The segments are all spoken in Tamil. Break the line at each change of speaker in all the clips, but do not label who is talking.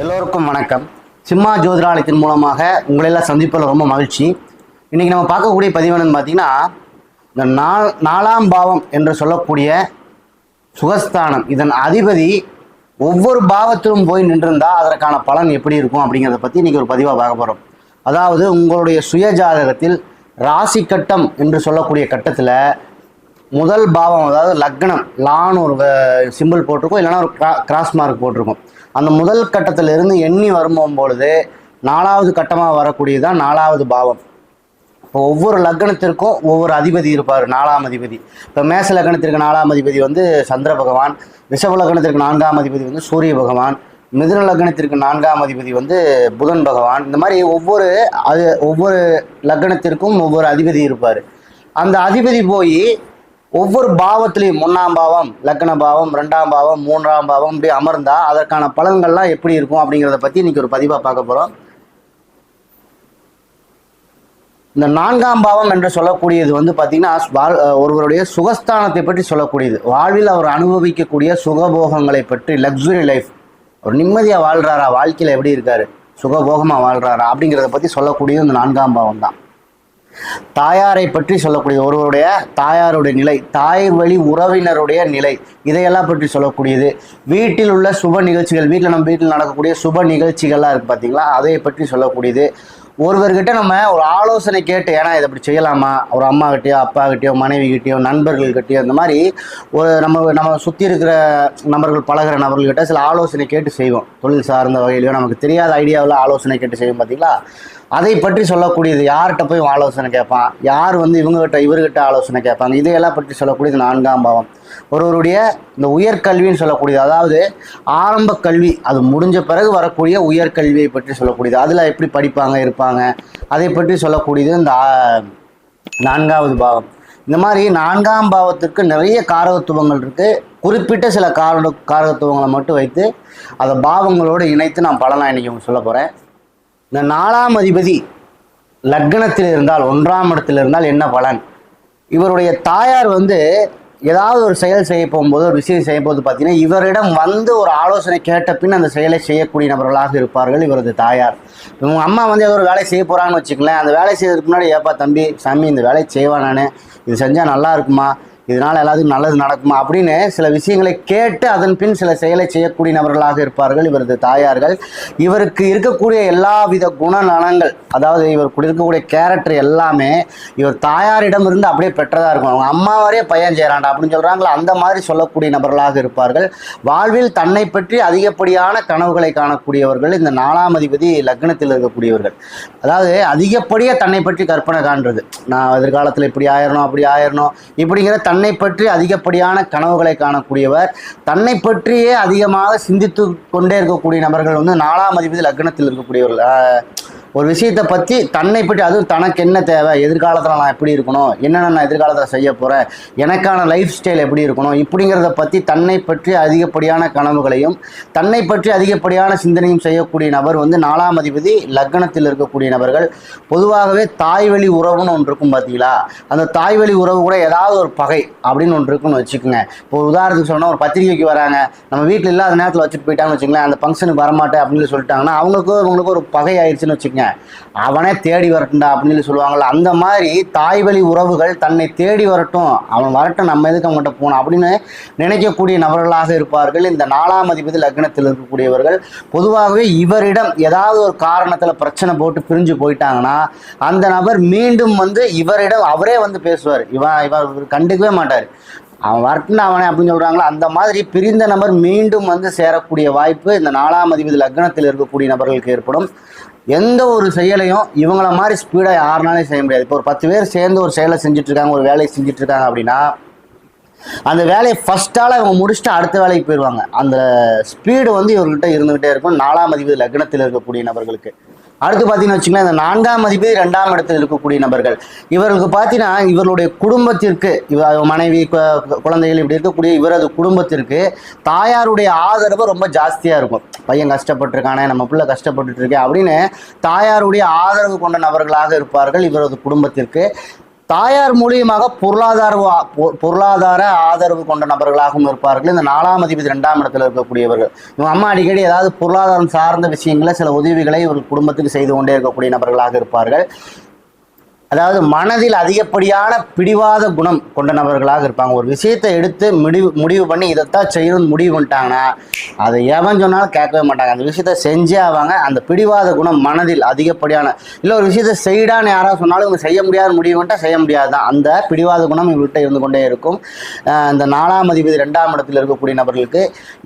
எல்லோருக்கும் வணக்கம். சிம்மா ஜோதிராலயத்தின் மூலமாக உங்களெல்லாம் சந்திப்பதில் ரொம்ப மகிழ்ச்சி. இன்றைக்கி நம்ம பார்க்கக்கூடிய பதிவு என்னன்னு பார்த்தீங்கன்னா இந்த நா நாலாம் பாவம் என்று சொல்லக்கூடிய சுகஸ்தானம். இதன் அதிபதி ஒவ்வொரு பாவத்திலும் போய் நின்றிருந்தால் அதற்கான பலன் எப்படி இருக்கும் அப்படிங்கிறத பற்றி இன்றைக்கி ஒரு பதிவாக பார்க்க போகிறோம் அதாவது உங்களுடைய சுய ஜாதகத்தில் ராசி கட்டம் என்று சொல்லக்கூடிய கட்டத்தில் முதல் பாவம் அதாவது லக்னம் லான்னு ஒரு சிம்பிள் போட்டிருக்கும். இல்லைன்னா ஒரு கிரா கிராஸ் மார்க் போட்டிருக்கும். அந்த முதல் கட்டத்திலிருந்து எண்ணி வரும்போது பொழுது நாலாவது கட்டமாக வரக்கூடியது தான் நாலாவது பாவம். இப்போ ஒவ்வொரு லக்னத்திற்கும் ஒவ்வொரு அதிபதி இருப்பார் நாலாம் அதிபதி. இப்போ மேச லக்னத்திற்கு நாலாம் அதிபதி வந்து சந்திர பகவான் ரிஷப லக்னத்திற்கு நான்காம் அதிபதி வந்து சூரிய பகவான் மிதுன லக்னத்திற்கு நான்காம் அதிபதி வந்து புதன் பகவான். இந்த மாதிரி ஒவ்வொரு அது ஒவ்வொரு லக்னத்திற்கும் ஒவ்வொரு அதிபதி இருப்பார். அந்த அதிபதி போய் ஒவ்வொரு பாவத்திலையும் ஒன்றாம் பாவம் லக்ன பாவம் ரெண்டாம் பாவம் மூன்றாம் பாவம் இப்படி அமர்ந்தா அதற்கான பலன்கள்லாம் எப்படி இருக்கும் அப்படிங்கிறத பற்றி இன்னைக்கு ஒரு பதிவாக பார்க்க போகிறோம் இந்த நான்காம் பாவம் என்று சொல்லக்கூடியது வந்து பார்த்திங்கன்னா வாழ் ஒருவருடைய சுகஸ்தானத்தை பற்றி சொல்லக்கூடியது. வாழ்வில் அவர் அனுபவிக்கக்கூடிய சுகபோகங்களை பற்றி லக்ஸுரி லைஃப் ஒரு நிம்மதியாக வாழ்கிறாரா வாழ்க்கையில் எப்படி இருக்கார்? சுகபோகமாக வாழ்கிறாரா அப்படிங்கிறத பற்றி சொல்லக்கூடியது இந்த நான்காம் பாவம் தான். தாயாரை பற்றி சொல்லக்கூடிய ஒருவருடைய தாயாருடைய நிலை தாய் வழி உறவினருடைய நிலை இதையெல்லாம் பற்றி சொல்லக்கூடியது. வீட்டில் உள்ள சுப நிகழ்ச்சிகள் வீட்டில் நம்ம வீட்டில் நடக்கக்கூடிய சுப நிகழ்ச்சிகள்லாம் இருக்குது பார்த்தீங்களா அதை பற்றி சொல்லக்கூடியது. ஒருவர்கிட்ட நம்ம ஒரு ஆலோசனை கேட்டு ஏன்னா இதை அப்படி செய்யலாமா? ஒரு அம்மா அப்பாக்கிட்டேயோ மனைவிக்கிட்டேயோ கிட்டயோ நண்பர்கள்கிட்டயோ இந்த மாதிரி ஒரு நம்ம நம்ம சுற்றி இருக்கிற நபர்கள் பழகுற நபர்கள்கிட்ட சில ஆலோசனை கேட்டு செய்வோம். தொழில் சார்ந்த வகையிலையோ நமக்கு தெரியாத ஐடியாவில் ஆலோசனை கேட்டு செய்வோம் பார்த்தீங்களா அதை பற்றி சொல்லக்கூடியது யார்கிட்ட போய் ஆலோசனை கேட்பான்? யார் வந்து இவங்ககிட்ட இவர்கிட்ட ஆலோசனை கேட்பாங்க? இதையெல்லாம் பற்றி சொல்லக்கூடியது நான்காம் பாவம். ஒருவருடைய இந்த உயர்கல்வின்னு சொல்லக்கூடியது அதாவது ஆரம்ப கல்வி அது முடிஞ்ச பிறகு வரக்கூடிய உயர்கல்வியை பற்றி சொல்லக்கூடியது. அதில் எப்படி படிப்பாங்க இருப்பாங்க அதை பற்றி சொல்லக்கூடியது இந்த நான்காவது பாவம். இந்த மாதிரி நான்காம் பாவத்திற்கு நிறைய காரகத்துவங்கள் இருக்குது குறிப்பிட்ட சில கார காரகத்துவங்களை மட்டும் வைத்து அதை பாவங்களோடு இணைத்து நான் பலனாக இன்னைக்கு சொல்ல போகிறேன் இந்த நாலாம் அதிபதி லக்னத்தில் இருந்தால் ஒன்றாம் இடத்தில் இருந்தால் என்ன பலன்? இவருடைய தாயார் வந்து ஏதாவது ஒரு செயல் செய்ய போகும்போது ஒரு விஷயம் செய்யும் போது பார்த்தீங்கன்னா இவரிடம் வந்து ஒரு ஆலோசனை கேட்ட பின் அந்த செயலை செய்யக்கூடிய நபர்களாக இருப்பார்கள் இவரது தாயார். இவங்க அம்மா வந்து ஏதோ ஒரு வேலை செய்ய போகிறாங்கன்னு வச்சுக்கலேன் அந்த வேலை செய்யறதுக்கு முன்னாடி ஏப்பா தம்பி சாமி இந்த வேலையை செய்வான் நான்? இது செஞ்சால் நல்லா இருக்குமா? இதனால் எல்லாத்துக்கும் நல்லது நடக்குமா அப்படின்னு சில விஷயங்களை கேட்டு அதன் பின் சில செயலை செய்யக்கூடிய நபர்களாக இருப்பார்கள். இவரது தாயார்கள். இவருக்கு இருக்கக்கூடிய எல்லா வித குணநலங்கள் அதாவது இவர் இருக்கக்கூடிய கேரக்டர் எல்லாமே இவர் தாயாரிடம் இருந்து அப்படியே பெற்றதாக இருக்கும். அவங்க அம்மா வரையே பையன் செய்கிறான்டா அப்படின்னு சொல்கிறாங்களா அந்த மாதிரி சொல்லக்கூடிய நபர்களாக இருப்பார்கள். வாழ்வில் தன்னை பற்றி அதிகப்படியான கனவுகளை காணக்கூடியவர்கள் இந்த நாலாம் அதிபதி லக்னத்தில் இருக்கக்கூடியவர்கள். அதாவது அதிகப்படியாக தன்னை பற்றி கற்பனை காண்றது. நான் எதிர்காலத்தில் இப்படி ஆயிரணும் அப்படி ஆயிரணும் இப்படிங்கிற தன் தன்னை பற்றி அதிகப்படியான கனவுகளை காணக்கூடியவர் தன்னை பற்றியே அதிகமாக சிந்தித்து கொண்டே இருக்கக்கூடிய நபர்கள் வந்து நாலாம் அதிபதி லக்னத்தில் இருக்கக்கூடியவர்கள். ஒரு விஷயத்தை பற்றி தன்னை பற்றி அதுவும் தனக்கு என்ன தேவை? எதிர்காலத்தில் நான் எப்படி இருக்கணும்? என்னென்ன நான் எதிர்காலத்தில் செய்ய போகிறேன் எனக்கான லைஃப் ஸ்டைல் எப்படி இருக்கணும்? இப்படிங்கிறத பற்றி தன்னை பற்றி அதிகப்படியான கனவுகளையும் தன்னை பற்றி அதிகப்படியான சிந்தனையும் செய்யக்கூடிய நபர் வந்து நாலாம் அதிபதி லக்னத்தில் இருக்கக்கூடிய நபர்கள். பொதுவாகவே தாய்வழி உறவுன்னு ஒன்று இருக்கும் பார்த்தீங்களா அந்த தாய்வழி உறவு கூட ஏதாவது ஒரு பகை அப்படின்னு ஒன்று இருக்குன்னு வச்சுக்கோங்க. இப்போ ஒரு உதாரணத்துக்கு சொன்னால் ஒரு பத்திரிக்கைக்கு வராங்க. நம்ம வீட்டில் இல்லாத நேரத்தில் வச்சுட்டு போயிட்டாங்கன்னு வச்சுங்களேன் அந்த ஃபங்க்ஷனுக்கு வரமாட்டேன் அப்படின்னு சொல்லிட்டாங்கன்னா அவங்களுக்கு அவங்களுக்கு ஒரு பகை ஆயிடுச்சுன்னு வச்சுக்கோங்க. அவனே தேடி வரட்டும்டா அப்படின்னு சொல்லி சொல்லுவாங்கள்ல அந்த மாதிரி தாய் வழி உறவுகள் தன்னை தேடி வரட்டும் அவன் வரட்டும் நம்ம எதுக்கு அவங்ககிட்ட போகணும் அப்படின்னு நினைக்கக்கூடிய நபர்களாக இருப்பார்கள். இந்த நாலாம் அதிபதி லக்னத்தில் இருக்கக்கூடியவர்கள் பொதுவாகவே இவரிடம் ஏதாவது ஒரு காரணத்தில் பிரச்சனை போட்டு பிரிஞ்சு போயிட்டாங்கன்னா அந்த நபர் மீண்டும் வந்து இவரிடம் அவரே வந்து பேசுவார். இவன் இவர் கண்டுக்கவே மாட்டார். அவன் வரட்டுன்னு அவனே அப்படின்னு சொல்கிறாங்களோ அந்த மாதிரி பிரிந்த நபர் மீண்டும் வந்து சேரக்கூடிய வாய்ப்பு இந்த நாலாம் அதிபதி லக்னத்தில் இருக்கக்கூடிய நபர்களுக்கு ஏற்படும். எந்த ஒரு செயலையும் இவங்கள மாதிரி ஸ்பீடாக யாருனாலே செய்ய முடியாது. இப்போ ஒரு பத்து பேர் சேர்ந்து ஒரு செயலை செஞ்சுட்டு இருக்காங்க ஒரு வேலையை செஞ்சிட்ருக்காங்க அப்படின்னா அந்த வேலையை ஃபஸ்ட்டால் இவங்க முடிச்சுட்டு அடுத்த வேலைக்கு போயிடுவாங்க அந்த ஸ்பீடு வந்து இவர்கிட்ட இருந்துகிட்டே இருக்கும். நாலாம் அதிபதி லக்னத்தில் இருக்கக்கூடிய நபர்களுக்கு. அடுத்து பார்த்தீங்கன்னு வச்சுங்களேன் இந்த நான்காம் மதிப்பு ரெண்டாம் இடத்தில் இருக்கக்கூடிய நபர்கள். இவர்களுக்கு பார்த்தீங்கன்னா இவர்களுடைய குடும்பத்திற்கு இவ மனைவி குழந்தைகள் இப்படி இருக்கக்கூடிய இவரது குடும்பத்திற்கு தாயாருடைய ஆதரவு ரொம்ப ஜாஸ்தியாக இருக்கும். பையன் கஷ்டப்பட்டிருக்கானே நம்ம பிள்ளை கஷ்டப்பட்டுட்டு இருக்கேன் அப்படின்னு தாயாருடைய ஆதரவு கொண்ட நபர்களாக இருப்பார்கள் இவரது குடும்பத்திற்கு. தாயார் மூலியமாக பொருளாதார பொ- பொருளாதார ஆதரவு கொண்ட நபர்களாகவும் இருப்பார்கள். இந்த நாலாம் அதிபதி ரெண்டாம் இடத்துல இருக்கக்கூடியவர்கள். இவங்க அம்மா அடிக்கடி ஏதாவது பொருளாதாரம் சார்ந்த விஷயங்களை சில உதவிகளை இவர்கள் குடும்பத்துக்கு செய்து கொண்டே இருக்கக்கூடிய நபர்களாக இருப்பார்கள். அதாவது மனதில் அதிகப்படியான பிடிவாத குணம் கொண்ட நபர்களாக இருப்பாங்க. ஒரு விஷயத்தை எடுத்து முடிவு முடிவு பண்ணி இதைத்தான் செய்யணும்னு முடிவு பண்ணிட்டாங்கன்னா அதை எவன் சொன்னாலும் கேட்கவே மாட்டாங்க. அந்த விஷயத்த செஞ்சே ஆவாங்க. அந்த பிடிவாத குணம் மனதில் அதிகப்படியான இல்லை ஒரு விஷயத்தை செய்டான்னு யாராவது சொன்னாலும் இவங்க செய்ய முடியாத முடிவு பண்ணிட்டா செய்ய முடியாது தான் அந்த பிடிவாத குணம் இவர்கிட்ட இருந்து கொண்டே இருக்கும். இந்த நாலாம் அதிபதி ரெண்டாம் இடத்தில் இருக்கக்கூடிய நபர்களுக்கு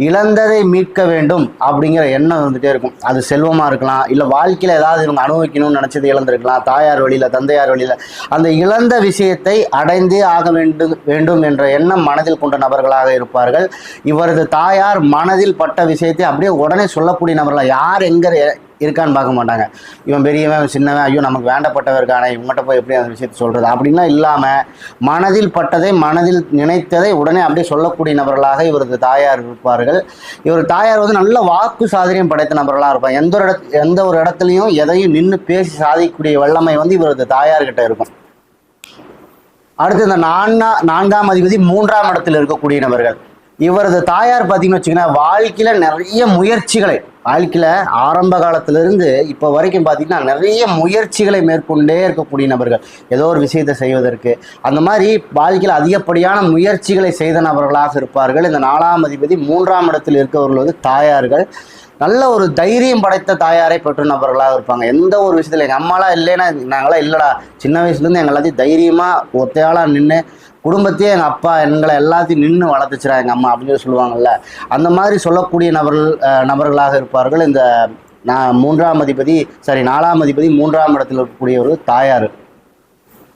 இழந்ததை மீட்க வேண்டும் அப்படிங்கிற எண்ணம் வந்துகிட்டே இருக்கும். அது செல்வமாக இருக்கலாம். இல்லை வாழ்க்கையில் ஏதாவது இவங்க அனுபவிக்கணும்னு நினச்சது இழந்திருக்கலாம். தாயார் வழியில் தந்தையார் வழியில். அந்த இழந்த விஷயத்தை அடைந்தே ஆக வேண்டும் வேண்டும் என்ற எண்ணம் மனதில் கொண்ட நபர்களாக இருப்பார்கள். இவரது தாயார் மனதில் பட்ட விஷயத்தை அப்படியே உடனே சொல்லக்கூடிய நபர்களாக யார் எங்கே இருக்கான்னு பார்க்க மாட்டாங்க. இவன் பெரியவன் சின்னவன் ஐயோ நமக்கு வேண்டப்பட்டவருக்கான இவங்ககிட்ட போய் எப்படி அந்த விஷயத்தை சொல்கிறது அப்படின்லாம் இல்லாமல் மனதில் பட்டதை மனதில் நினைத்ததை உடனே அப்படியே சொல்லக்கூடிய நபர்களாக இவரது தாயார் இருப்பார்கள். இவர் தாயார் வந்து நல்ல வாக்கு சாதனையும் படைத்த நபர்களாக இருப்பாங்க எந்த ஒரு இடத்து எந்த ஒரு இடத்துலையும் எதையும் நின்று பேசி சாதிக்கக்கூடிய வல்லமை வந்து இவரது தாயார்கிட்ட இருக்கும். அடுத்து இந்த நான்கா நான்காம் அதிபதி மூன்றாம் இடத்தில் இருக்கக்கூடிய நபர்கள். இவரது தாயார் பார்த்தீங்கன்னு வச்சுக்கோங்களேன் வாழ்க்கையில் நிறைய முயற்சிகளை வாழ்க்கையில் ஆரம்ப காலத்திலிருந்து இப்போ வரைக்கும் பார்த்தீங்கன்னா நிறைய முயற்சிகளை மேற்கொண்டே இருக்கக்கூடிய நபர்கள். ஏதோ ஒரு விஷயத்தை செய்வதற்கு. அந்த மாதிரி வாழ்க்கையில் அதிகப்படியான முயற்சிகளை செய்த நபர்களாக இருப்பார்கள். இந்த நாலாம் அதிபதி மூன்றாம் இடத்தில் இருக்கவர்கள் வந்து தாயார்கள். நல்ல ஒரு தைரியம் படைத்த தாயாரை பெற்ற நபர்களாக இருப்பாங்க. எந்த ஒரு விஷயத்தில் எங்கள் அம்மாலாம் இல்லைன்னா நாங்களாம் இல்லைடா சின்ன வயசுலேருந்து எங்களாத்தையும் தைரியமாக ஒத்தையாளாக நின்று குடும்பத்தையே எங்கள் அப்பா எங்களை எல்லாத்தையும் நின்று வளர்த்துச்சுரா எங்கள் அம்மா அப்படின்னு சொல்லி சொல்லுவாங்கல்ல. அந்த மாதிரி சொல்லக்கூடிய நபர்கள் நபர்களாக இருப்பார்கள். இந்த நான் மூன்றாம் அதிபதி சாரி நாலாம் அதிபதி மூன்றாம் இடத்தில் இருக்கக்கூடிய ஒரு தாயார்.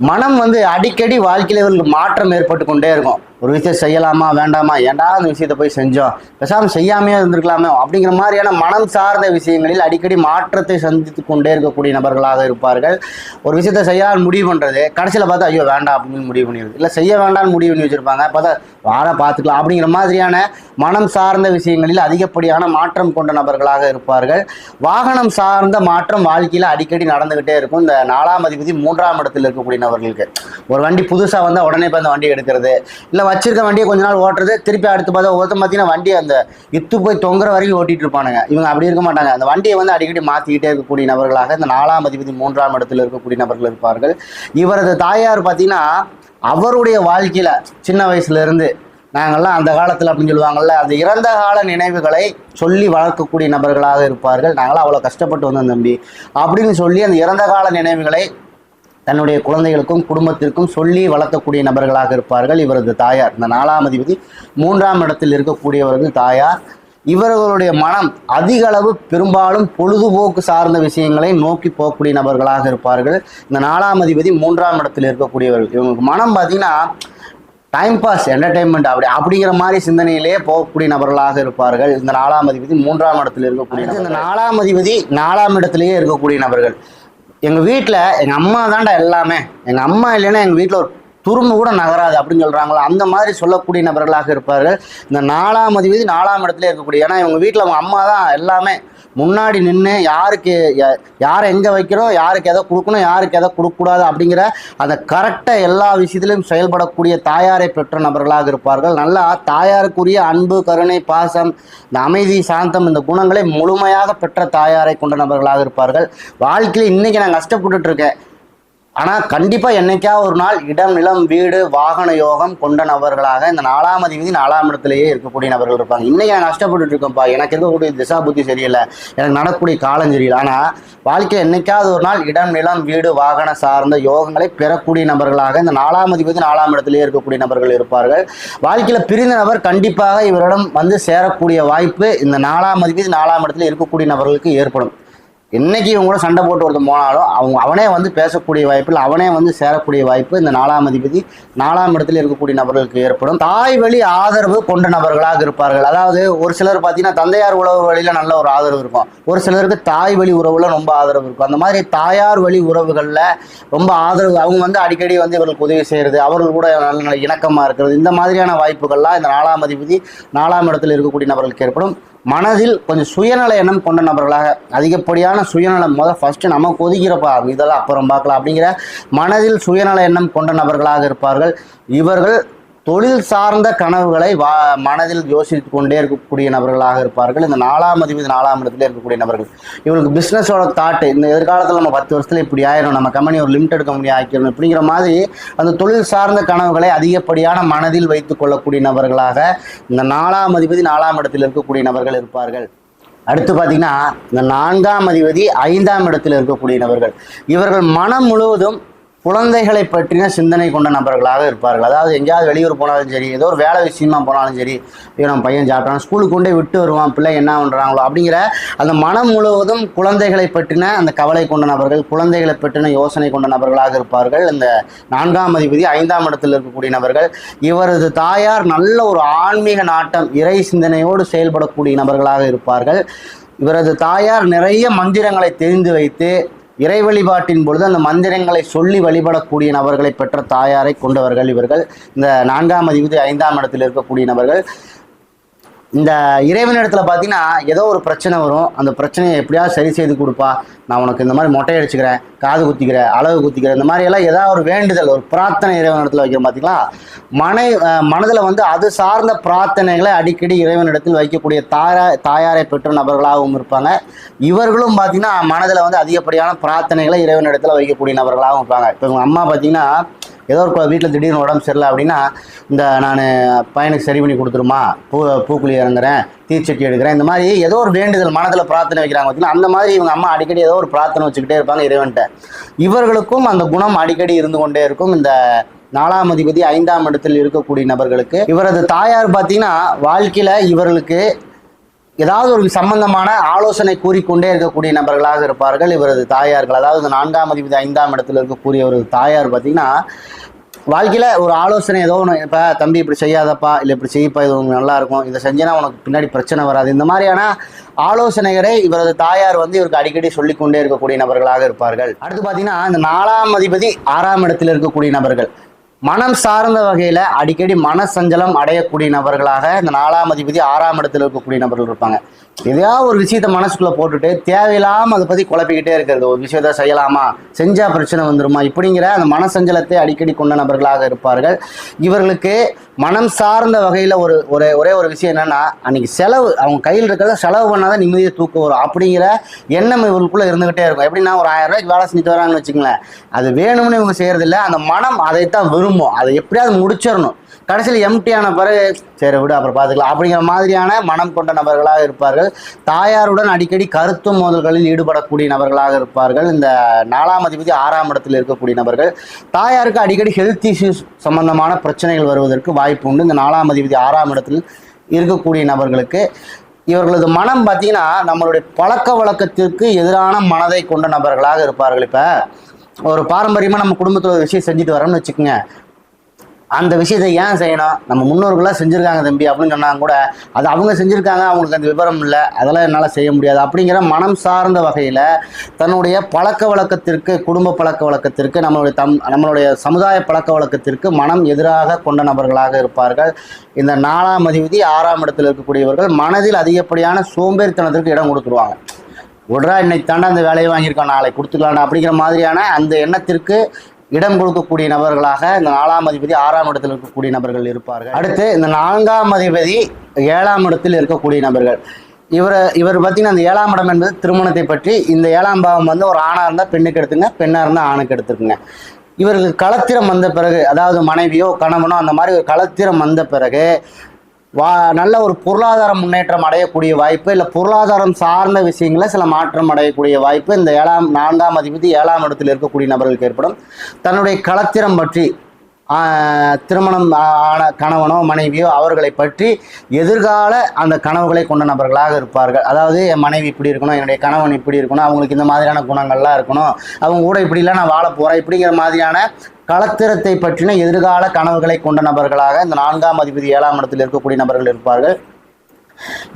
மனம் வந்து அடிக்கடி வாழ்க்கையில் இவர்களுக்கு மாற்றம் ஏற்பட்டு கொண்டே இருக்கும். ஒரு விஷயம் செய்யலாமா வேண்டாமா? ஏண்டா அந்த விஷயத்தை போய் செஞ்சோம்? பேசாமல் செய்யாமையே இருந்திருக்கலாமே. அப்படிங்கிற மாதிரியான மனம் சார்ந்த விஷயங்களில் அடிக்கடி மாற்றத்தை சந்தித்து கொண்டே இருக்கக்கூடிய நபர்களாக இருப்பார்கள். ஒரு விஷயத்தை செய்யலாம்னு முடிவு பண்ணுறது கடைசியில் பார்த்தா ஐயோ வேண்டாம் அப்படின்னு முடிவு பண்ணிடுது இல்லை செய்ய வேண்டாம்னு முடிவு பண்ணி வச்சுருப்பாங்க. பார்த்தா வாழ பார்த்துக்கலாம். அப்படிங்கிற மாதிரியான மனம் சார்ந்த விஷயங்களில் அதிகப்படியான மாற்றம் கொண்ட நபர்களாக இருப்பார்கள். வாகனம் சார்ந்த மாற்றம் வாழ்க்கையில் அடிக்கடி நடந்துக்கிட்டே இருக்கும். இந்த நாலாம் அதிபதி மூன்றாம் இடத்தில் இருக்கக்கூடிய நபர்களுக்கு. ஒரு வண்டி புதுசாக வந்தால் உடனே இப்போ அந்த வண்டி எடுக்கிறது. இல்லை வச்சிருக்க வண்டியை கொஞ்ச நாள் ஓட்டுறது. திருப்பி அடுத்து பார்த்தா ஒருத்தன் பார்த்தீங்கன்னா வண்டியை அந்த இத்து போய் தொங்குற வரைக்கும் ஓட்டிட்டு இருப்பானுங்க. இவங்க அப்படி இருக்க மாட்டாங்க. அந்த வண்டியை வந்து அடிக்கடி மாற்றிக்கிட்டே இருக்கக்கூடிய நபர்களாக இந்த நாலாம் அதிபதி மூன்றாம் இடத்தில் இருக்கக்கூடிய நபர்கள் இருப்பார்கள். இவரது தாயார் பார்த்தீங்கன்னா அவருடைய வாழ்க்கையில் சின்ன வயசுலேருந்து நாங்கள்லாம் அந்த காலத்தில் அப்படின்னு சொல்லுவாங்கள்ல அந்த இறந்த கால நினைவுகளை சொல்லி வளர்க்கக்கூடிய நபர்களாக இருப்பார்கள். நாங்களாம் அவ்வளோ கஷ்டப்பட்டு வந்தோம் தம்பி. அப்படின்னு சொல்லி அந்த இறந்த கால நினைவுகளை தன்னுடைய குழந்தைகளுக்கும் குடும்பத்திற்கும் சொல்லி வளர்த்தக்கூடிய நபர்களாக இருப்பார்கள் இவரது தாயார். இந்த நாலாம் அதிபதி மூன்றாம் இடத்தில் இருக்கக்கூடியவர்கள் தாயார். இவர்களுடைய மனம் அதிக அளவு பெரும்பாலும் பொழுதுபோக்கு சார்ந்த விஷயங்களை நோக்கி போகக்கூடிய நபர்களாக இருப்பார்கள். இந்த நாலாம் அதிபதி மூன்றாம் இடத்தில் இருக்கக்கூடியவர்கள். இவங்களுக்கு மனம் பார்த்தீங்கன்னா டைம் பாஸ் என்டர்டைன்மெண்ட் அப்படி அப்படிங்கிற மாதிரி சிந்தனையிலே போகக்கூடிய நபர்களாக இருப்பார்கள். இந்த நாலாம் அதிபதி மூன்றாம் இடத்தில் இருக்கக்கூடிய. இந்த நாலாம் அதிபதி நாலாம் இடத்திலேயே இருக்கக்கூடிய நபர்கள். எங்கள் வீட்டில் எங்கள் அம்மா தாண்டா எல்லாமே. எங்கள் அம்மா இல்லைன்னா எங்கள் வீட்டில் ஒரு துரும்பு கூட நகராது அப்படின்னு சொல்கிறாங்களோ அந்த மாதிரி சொல்லக்கூடிய நபர்களாக இருப்பார்கள். இந்த நாலாம் அதிபதி நாலாம் இடத்துல இருக்கக்கூடிய ஏன்னா இவங்க வீட்டில் அவங்க அம்மா தான் எல்லாமே. முன்னாடி நின்று யாருக்கு யா- யாரை எங்கே வைக்கிறோம் யாருக்கு எதை கொடுக்கணும் யாருக்கு எதை கொடுக்கக்கூடாது அப்படிங்கிற அந்த கரெக்டாக எல்லா விஷயத்திலையும் செயல்படக்கூடிய தாயாரை பெற்ற நபர்களாக இருப்பார்கள். நல்லா தாயாருக்குரிய அன்பு கருணை பாசம் இந்த அமைதி சாந்தம் இந்த குணங்களை முழுமையாக பெற்ற தாயாரை கொண்ட நபர்களாக இருப்பார்கள். வாழ்க்கையில் இன்றைக்கி நான் கஷ்டப்பட்டுட்டிருக்கேன் ஆனால் கண்டிப்பாக என்னைக்கா ஒரு நாள் இடம் நிலம் வீடு வாகன யோகம் கொண்ட நபர்களாக இந்த நாலாம் அதிபதி நாலாம் இடத்துலையே இருக்கக்கூடிய நபர்கள் இருப்பாங்க. இன்னைக்கு நான் கஷ்டப்பட்டு இருக்கேன்ப்பா. எனக்கு இருக்கக்கூடிய திசா புத்தி சரியில்லை. எனக்கு நடக்கக்கூடிய காலம் சரியில்லை. ஆனால் வாழ்க்கையில் என்னைக்காவது ஒரு நாள் இடம் நிலம் வீடு வாகன சார்ந்த யோகங்களை பெறக்கூடிய நபர்களாக இந்த நாலாம் அதிபதி நாலாம் இடத்துலேயே இருக்கக்கூடிய நபர்கள் இருப்பார்கள். வாழ்க்கையில் பிரிந்த நபர் கண்டிப்பாக இவரிடம் வந்து சேரக்கூடிய வாய்ப்பு இந்த நாலாம் அதிபதி நாலாம் இடத்துல இருக்கக்கூடிய நபர்களுக்கு ஏற்படும். என்னைக்கு இவங்க கூட சண்டை போட்டு ஒருத்தன் போனாலும் அவங்க அவனே வந்து பேசக்கூடிய வாய்ப்பு இல்லை அவனே வந்து சேரக்கூடிய வாய்ப்பு இந்த நாலாம் அதிபதி நாலாம் இடத்துல இருக்கக்கூடிய நபர்களுக்கு ஏற்படும். தாய் வழி ஆதரவு கொண்ட நபர்களாக இருப்பார்கள். அதாவது ஒரு சிலர் பார்த்தீங்கன்னா தந்தையார் உறவு வழியில் நல்ல ஒரு ஆதரவு இருக்கும். ஒரு சிலருக்கு தாய் வழி உறவுல ரொம்ப ஆதரவு இருக்கும். அந்த மாதிரி தாயார் வழி உறவுகளில் ரொம்ப ஆதரவு அவங்க வந்து அடிக்கடி வந்து இவர்களுக்கு உதவி செய்கிறது அவர்கள் கூட நல்ல நல்ல இணக்கமாக இருக்கிறது இந்த மாதிரியான வாய்ப்புகள்லாம் இந்த நாலாம் அதிபதி நாலாம் இடத்துல இருக்கக்கூடிய நபர்களுக்கு ஏற்படும். மனதில் கொஞ்சம் சுயநல எண்ணம் கொண்ட நபர்களாக அதிகப்படியான சுயநலம் முதல் ஃபஸ்ட்டு நம்ம கொதிக்கிறப்பா இதெல்லாம் அப்புறம் பார்க்கலாம் அப்படிங்கிற மனதில் சுயநல எண்ணம் கொண்ட நபர்களாக இருப்பார்கள். இவர்கள் தொழில் சார்ந்த கனவுகளை வா மனதில் யோசித்து கொண்டே இருக்கக்கூடிய நபர்களாக இருப்பார்கள். இந்த நாலாம் அதிபதி நாலாம் இடத்துல இருக்கக்கூடிய நபர்கள். இவங்களுக்கு பிஸ்னஸோட தாட்டு இந்த எதிர்காலத்தில் நம்ம பத்து வருஷத்தில் இப்படி ஆயிரும் நம்ம கம்பெனி ஒரு லிமிடெட் கம்பெனி ஆக்கிடணும். இப்படிங்கிற மாதிரி அந்த தொழில் சார்ந்த கனவுகளை அதிகப்படியான மனதில் வைத்துக் கொள்ளக்கூடிய நபர்களாக இந்த நாலாம் அதிபதி நாலாம் இடத்தில் இருக்கக்கூடிய நபர்கள் இருப்பார்கள். அடுத்து பார்த்தீங்கன்னா இந்த நான்காம் அதிபதி ஐந்தாம் இடத்தில் இருக்கக்கூடிய நபர்கள். இவர்கள் மனம் முழுவதும் குழந்தைகளை பற்றின சிந்தனை கொண்ட நபர்களாக இருப்பார்கள். அதாவது எங்கேயாவது வெளியூர் போனாலும் சரி ஏதோ ஒரு வேலை விஷயமா போனாலும் சரி ஐயோ நம்ம பையன் சாப்பிட்டான் ஸ்கூலுக்கு கொண்டே விட்டு வருவான் பிள்ளை என்ன பண்ணுறாங்களோ அப்படிங்கிற அந்த மனம் முழுவதும் குழந்தைகளை பற்றின அந்த கவலை கொண்ட நபர்கள் குழந்தைகளை பற்றின யோசனை கொண்ட நபர்களாக இருப்பார்கள். இந்த நான்காம் அதிபதி ஐந்தாம் இடத்தில் இருக்கக்கூடிய நபர்கள் இவரது தாயார் நல்ல ஒரு ஆன்மீக நாட்டம் இறை சிந்தனையோடு செயல்படக்கூடிய நபர்களாக இருப்பார்கள். இவரது தாயார் நிறைய மந்திரங்களை தெரிந்து வைத்து இறை வழிபாட்டின் பொழுது அந்த மந்திரங்களை சொல்லி வழிபடக்கூடிய நபர்களை பெற்ற தாயாரை கொண்டவர்கள் இவர்கள். இந்த நான்காம் அதிபதி ஐந்தாம் இடத்தில் இருக்கக்கூடிய நபர்கள். இந்த இறைவனிடத்தில் பார்த்தீங்கன்னா ஏதோ ஒரு பிரச்சனை வரும். அந்த பிரச்சனையை எப்படியாவது சரி செய்து கொடுப்பா. நான் உனக்கு இந்த மாதிரி மொட்டை அடிச்சுக்கிறேன் காது குத்திக்கிறேன் அளவு குத்திக்கிறேன் இந்த மாதிரி எல்லாம் ஏதாவது ஒரு வேண்டுதல் ஒரு பிரார்த்தனை இறைவனிடத்தில் வைக்கிறோம் பார்த்தீங்களா மனை மனதில் வந்து அது சார்ந்த பிரார்த்தனைகளை அடிக்கடி இறைவனிடத்தில் வைக்கக்கூடிய தாரா தாயாரை பெற்ற நபர்களாகவும் இருப்பாங்க. இவர்களும் பார்த்தீங்கன்னா மனதில் வந்து அதிகப்படியான பிரார்த்தனைகளை இறைவனிடத்தில் வைக்கக்கூடிய நபர்களாகவும் இருப்பாங்க. இப்போ உங்கள் அம்மா பார்த்தீங்கன்னா ஏதோ ஒரு வீட்டில் திடீர்னு உடம்பு சரியில்லை அப்படின்னா இந்த நான் பையனுக்கு சரி பண்ணி கொடுத்துருமா? பூ பூக்குழி இறங்குறேன் தீச்சட்டி எடுக்கிறேன். இந்த மாதிரி ஏதோ ஒரு வேண்டுதல் மனதில் பிரார்த்தனை வைக்கிறாங்க பார்த்தீங்கன்னா அந்த மாதிரி இவங்க அம்மா அடிக்கடி ஏதோ ஒரு பிரார்த்தனை வச்சுக்கிட்டே இருப்பாங்க இறைவன்ட்ட இவர்களுக்கும் அந்த குணம் அடிக்கடி இருந்து கொண்டே இருக்கும். இந்த நாலாம் அதிபதி ஐந்தாம் இடத்தில் இருக்கக்கூடிய நபர்களுக்கு இவரது தாயார் பார்த்தீங்கன்னா வாழ்க்கையில் இவர்களுக்கு ஏதாவது ஒரு சம்பந்தமான ஆலோசனை கூறிக்கொண்டே இருக்கக்கூடிய நபர்களாக இருப்பார்கள். இவரது தாயார்கள் அதாவது இந்த நான்காம் அதிபதி ஐந்தாம் இடத்துல இருக்கக்கூடிய ஒரு தாயார் பார்த்தீங்கன்னா வாழ்க்கையில் ஒரு ஆலோசனை ஏதோ ஒன்று இப்போ தம்பி இப்படி செய்யாதப்பா இல்லை இப்படி செய்யப்பா இது உனக்கு நல்லா இருக்கும் இதை செஞ்சேன்னா உனக்கு பின்னாடி பிரச்சனை வராது. இந்த மாதிரியான ஆலோசனைகளை இவரது தாயார் வந்து இவருக்கு அடிக்கடி சொல்லிக்கொண்டே இருக்கக்கூடிய நபர்களாக இருப்பார்கள். அடுத்து பார்த்தீங்கன்னா இந்த நாலாம் அதிபதி ஆறாம் இடத்தில் இருக்கக்கூடிய நபர்கள். மனம் சார்ந்த வகையில் அடிக்கடி மன சஞ்சலம் அடையக்கூடிய நபர்களாக இந்த நாலாம் அதிபதி ஆறாம் இடத்தில் இருக்கக்கூடிய நபர்கள் இருப்பாங்க. எதையா ஒரு விஷயத்த மனசுக்குள்ளே போட்டுட்டு தேவையில்லாமல் அதை பற்றி குழப்பிக்கிட்டே இருக்கிறது. ஒரு விஷயத்த செய்யலாமா? செஞ்சால் பிரச்சனை வந்துருமா? இப்படிங்கிற அந்த மன சஞ்சலத்தை அடிக்கடி கொண்ட நபர்களாக இருப்பார்கள். இவர்களுக்கு மனம் சார்ந்த வகையில் ஒரு ஒரே ஒரே ஒரு விஷயம் என்னென்னா அன்றைக்கி செலவு அவங்க கையில் இருக்கிறத செலவு பண்ணாதான் நிம்மதியை தூக்கம் வரும். அப்படிங்கிற எண்ணம் இவங்களுக்குள்ளே இருந்துகிட்டே இருக்கும். எப்படின்னா ஒரு ஆயிரம் ரூபாய்க்கு வேலை செஞ்சுட்டு வராங்கன்னு வச்சுங்களேன் அது வேணும்னு இவங்க செய்கிறதில்ல அந்த மனம் அதைத்தான் விரும்பும். அதை எப்படியாவது முடிச்சிடணும். கடைசியில் எம்டியான பிறகு சரி விடு அப்புறம் பார்த்துக்கலாம். அப்படிங்கிற மாதிரியான மனம் கொண்ட நபர்களாக இருப்பார்கள். தாயாருடன் அடிக்கடி கருத்து மோதல்களில் ஈடுபடக்கூடிய நபர்களாக இருப்பார்கள். இந்த நாலாம் அதிபதி ஆறாம் இடத்தில் இருக்கக்கூடிய நபர்கள். தாயாருக்கு அடிக்கடி ஹெல்த் இஷ்யூஸ் சம்பந்தமான பிரச்சனைகள் வருவதற்கு வாய்ப்பு உண்டு. இந்த நாலாம் அதிபதி ஆறாம் இடத்தில் இருக்கக்கூடிய நபர்களுக்கு இவர்களது மனம் பார்த்தீங்கன்னா நம்மளுடைய பழக்க வழக்கத்திற்கு எதிரான மனதை கொண்ட நபர்களாக இருப்பார்கள். இப்போ ஒரு பாரம்பரியமாக நம்ம குடும்பத்தில் ஒரு விஷயம் செஞ்சுட்டு வரோம்னு வச்சுக்கோங்க. அந்த விஷயத்தை ஏன் செய்யணும்? நம்ம முன்னோர்களாக செஞ்சுருக்காங்க தம்பி அப்படின்னு சொன்னாங்க கூட அது அவங்க செஞ்சுருக்காங்க அவங்களுக்கு அந்த விவரம் இல்லை. அதெல்லாம் என்னால் செய்ய முடியாது. அப்படிங்கிற மனம் சார்ந்த வகையில் தன்னுடைய பழக்க வழக்கத்திற்கு குடும்ப பழக்க வழக்கத்திற்கு நம்மளுடைய தம் நம்மளுடைய சமுதாய பழக்க வழக்கத்திற்கு மனம் எதிராக கொண்ட நபர்களாக இருப்பார்கள். இந்த நாலாம் அதிபதி ஆறாம் இடத்தில் இருக்கக்கூடியவர்கள் மனதில் அதிகப்படியான சோம்பேறித்தனத்திற்கு இடம் கொடுத்துருவாங்க. ஒன்றா இன்னைக்கு தாண்டா அந்த வேலையை வாங்கியிருக்கோம் நாளை கொடுத்துக்கலாம்டா அப்படிங்கிற மாதிரியான அந்த எண்ணத்திற்கு இடம் கொடுக்கக்கூடிய நபர்களாக இந்த நாலாம் அதிபதி ஆறாம் இடத்தில் இருக்கக்கூடிய நபர்கள் இருப்பார்கள். அடுத்து இந்த நான்காம் அதிபதி ஏழாம் இடத்தில் இருக்கக்கூடிய நபர்கள். இவர் இவர் பார்த்தீங்கன்னா அந்த ஏழாம் இடம் என்பது திருமணத்தை பற்றி இந்த ஏழாம் பாவம் வந்து ஒரு ஆணாக இருந்தால் பெண்ணுக்கு எடுத்துங்க பெண்ணாக இருந்தால் ஆணுக்கு எடுத்துக்குங்க. இவருக்கு களத்திரம் வந்த பிறகு அதாவது மனைவியோ கணவனோ அந்த மாதிரி ஒரு களத்திரம் வந்த பிறகு வா நல்ல ஒரு பொருளாதார முன்னேற்றம் அடையக்கூடிய வாய்ப்பு இல்லை பொருளாதாரம் சார்ந்த விஷயங்களில் சில மாற்றம் அடையக்கூடிய வாய்ப்பு இந்த ஏழாம் நான்காம் அதிபதி ஏழாம் இடத்தில் இருக்கக்கூடிய நபர்களுக்கு ஏற்படும். தன்னுடைய களத்திரம் பற்றி திருமணம் ஆன கணவனோ மனைவியோ அவர்களை பற்றி எதிர்கால அந்த கனவுகளை கொண்ட நபர்களாக இருப்பார்கள். அதாவது என் மனைவி இப்படி இருக்கணும் என்னுடைய கணவன் இப்படி இருக்கணும் அவங்களுக்கு இந்த மாதிரியான குணங்கள்லாம் இருக்கணும் அவங்க கூட இப்படிலாம் நான் வாழ போகிறேன் இப்படிங்கிற மாதிரியான களத்திரத்தை பற்றின எதிர்கால கனவுகளை கொண்ட நபர்களாக இந்த நான்காம் அதிபதி ஏழாம் இடத்தில் இருக்கக்கூடிய நபர்கள் இருப்பார்கள்.